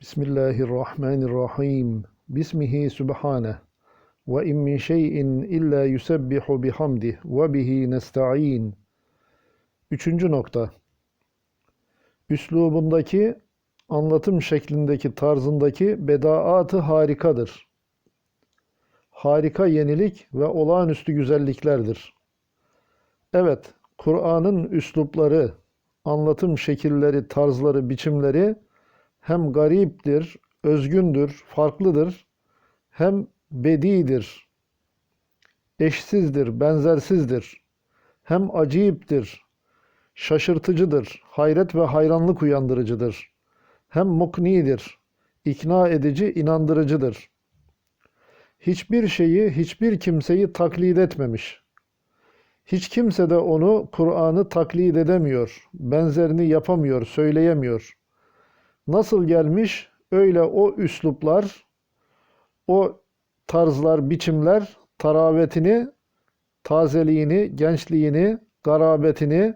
Bismillahirrahmanirrahim. Bismihi subhaneh. Ve in min şeyin illa yusebbihu bihamdih ve bihi nesta'in. Üçüncü nokta. Üslubundaki, anlatım şeklindeki, tarzındaki bedaatı harikadır. Harika yenilik ve olağanüstü güzelliklerdir. Evet, Kur'an'ın üslupları, anlatım şekilleri, tarzları, biçimleri hem gariptir, özgündür, farklıdır, hem bedidir, eşsizdir, benzersizdir, hem acayiptir, şaşırtıcıdır, hayret ve hayranlık uyandırıcıdır, hem muknidir, ikna edici, inandırıcıdır. Hiçbir şeyi, hiçbir kimseyi taklit etmemiş. Hiç kimse de onu, Kur'an'ı taklit edemiyor, benzerini yapamıyor, söyleyemiyor. Nasıl gelmiş, öyle o üsluplar, o tarzlar, biçimler taravetini, tazeliğini, gençliğini, garabetini,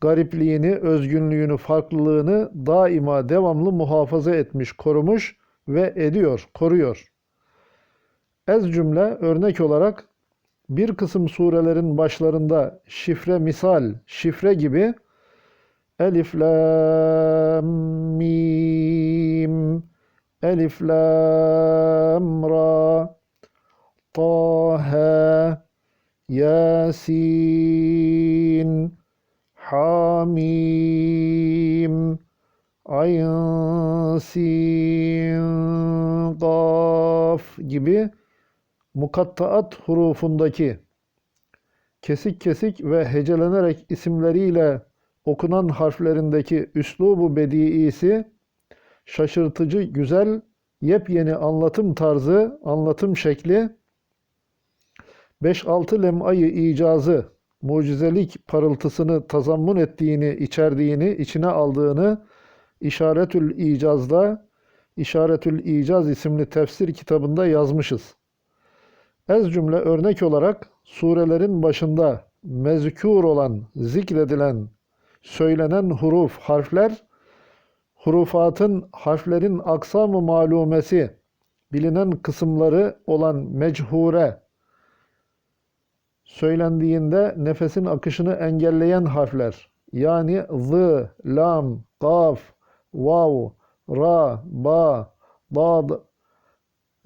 garipliğini, özgünlüğünü, farklılığını daima devamlı muhafaza etmiş, korumuş ve ediyor, koruyor. Ez cümle örnek olarak bir kısım surelerin başlarında şifre misal, şifre gibi Elif, Lam, Mim, Elif, Lam, Ra, Taha, Yasin, Hamim, Ayn, Sin, Kaf gibi mukattaat hurufundaki kesik kesik ve hecelenerek isimleriyle okunan harflerindeki üslubu bediisi şaşırtıcı, güzel, yepyeni anlatım tarzı, anlatım şekli 5-6 lem'ayı icazı, mucizelik parıltısını tazammun ettiğini, içerdiğini, içine aldığını İşaretül İcaz'da İşaretül İcaz isimli tefsir kitabında yazmışız. Ez cümle örnek olarak surelerin başında mezkur olan, zikredilen, söylenen huruf, harfler, hurufatın, harflerin aksam-ı malumesi, bilinen kısımları olan mechure, söylendiğinde nefesin akışını engelleyen harfler, yani z, lam, kaf, vav, ra, ba, dad,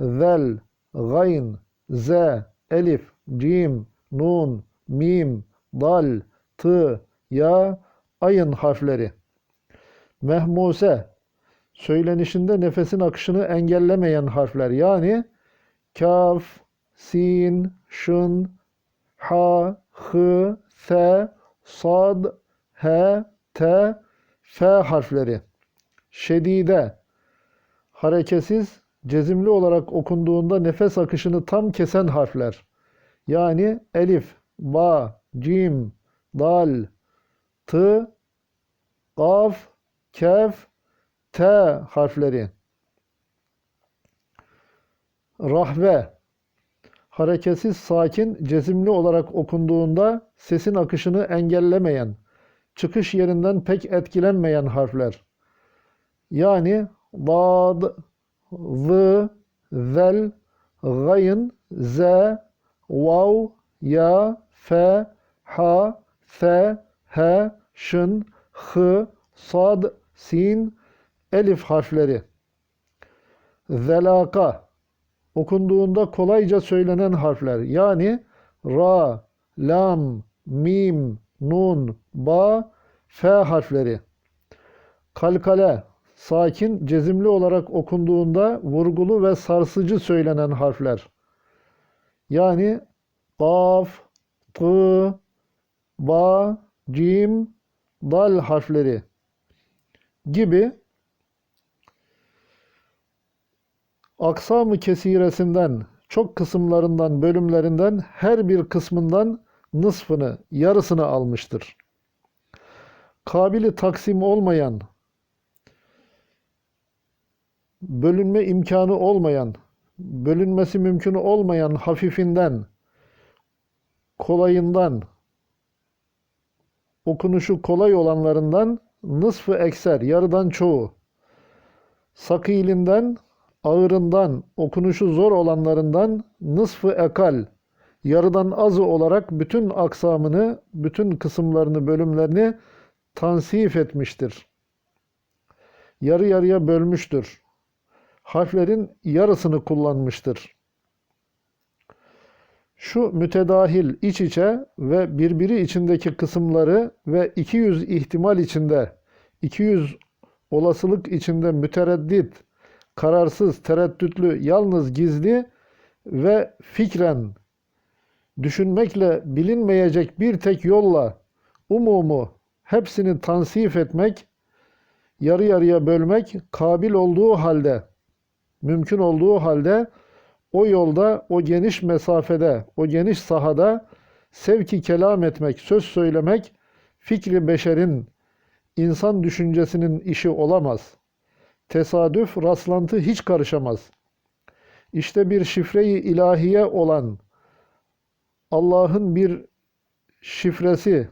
zel, gayn, z, elif, cim, nun, mim, dal, t, ya, ayın harfleri. Mehmuse, söylenişinde nefesin akışını engellemeyen harfler. Yani kaf, sin, şın, ha, hı, se, sad, he, te, f harfleri. Şedide, hareketsiz, cezimli olarak okunduğunda nefes akışını tam kesen harfler. Yani elif, ba, cim, dal, t, kaf, kef, t harfleri. Rahve, hareketsiz, sakin, cezimli olarak okunduğunda sesin akışını engellemeyen, çıkış yerinden pek etkilenmeyen harfler. Yani dad, z, zel, gayn, z, vav, ya, fe, ha, se, he, şın, hı, sad, sin, elif harfleri. Zelaka okunduğunda kolayca söylenen harfler. Yani ra, lam, mim, nun, ba, f harfleri. Kalkale sakin, cezimli olarak okunduğunda vurgulu ve sarsıcı söylenen harfler. Yani kaf, tı, ba, cim, dal harfleri gibi aksam-ı kesiresinden, çok kısımlarından, bölümlerinden her bir kısmından nısfını, yarısını almıştır. Kabili taksim olmayan, bölünme imkanı olmayan, bölünmesi mümkün olmayan hafifinden, kolayından, okunuşu kolay olanlarından nısfı ekser, yarıdan çoğu. sakilinden, ağırından, okunuşu zor olanlarından nısfı ekal, yarıdan azı olarak bütün aksamını, bütün kısımlarını, bölümlerini tansif etmiştir. Yarı yarıya bölmüştür. Harflerin yarısını kullanmıştır. Şu mütedahil iç içe ve birbiri içindeki kısımları ve 200 ihtimal içinde, 200 olasılık içinde mütereddit, kararsız, tereddütlü, yalnız gizli ve fikren düşünmekle bilinmeyecek bir tek yolla umumu hepsini tansif etmek, yarı yarıya bölmek kabil olduğu halde, mümkün olduğu halde o yolda, o geniş mesafede, o geniş sahada sevki kelam etmek, söz söylemek fikri beşerin, insan düşüncesinin işi olamaz. Tesadüf, rastlantı hiç karışamaz. İşte bir şifreyi ilahiye olan Allah'ın bir şifresi,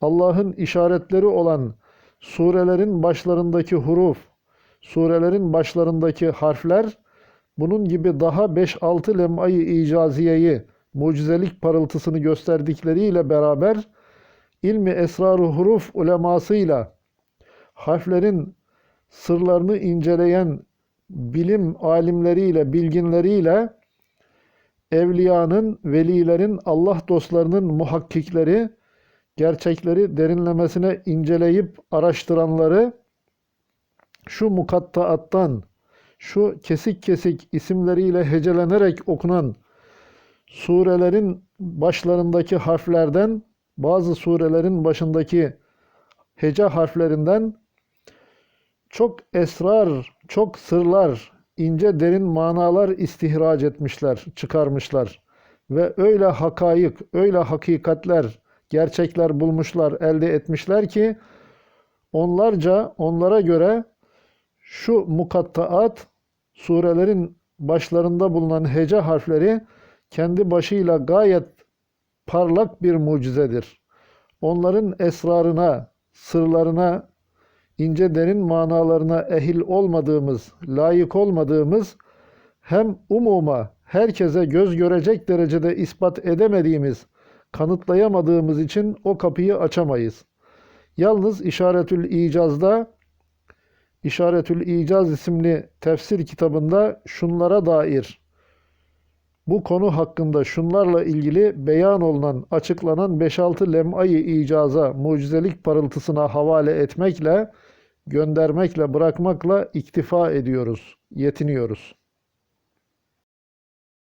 Allah'ın işaretleri olan surelerin başlarındaki huruf, surelerin başlarındaki harfler bunun gibi daha 5-6 lem'ayı icaziyeyi, mucizelik parıltısını gösterdikleriyle beraber ilmi esrar huruf ulemasıyla harflerin sırlarını inceleyen bilim alimleriyle, bilginleriyle evliyanın, velilerin, Allah dostlarının muhakkikleri, gerçekleri derinlemesine inceleyip araştıranları şu mukattaattan, şu kesik kesik isimleriyle hecelenerek okunan surelerin başlarındaki harflerden, bazı surelerin başındaki hece harflerinden çok esrar, çok sırlar, ince derin manalar istihraç etmişler, çıkarmışlar. Ve öyle hakayık, öyle hakikatler, gerçekler bulmuşlar, elde etmişler ki onlarca onlara göre şu mukattaat surelerin başlarında bulunan hece harfleri kendi başıyla gayet parlak bir mucizedir. Onların esrarına, sırlarına, ince derin manalarına ehil olmadığımız, layık olmadığımız hem umuma herkese göz görecek derecede ispat edemediğimiz, kanıtlayamadığımız için o kapıyı açamayız. Yalnız İşaretül İcaz'da İşaretül İcaz isimli tefsir kitabında şunlara dair bu konu hakkında şunlarla ilgili beyan olunan, açıklanan 5-6 lem'ayı icaza, mucizelik parıltısına havale etmekle, göndermekle, bırakmakla iktifa ediyoruz, yetiniyoruz.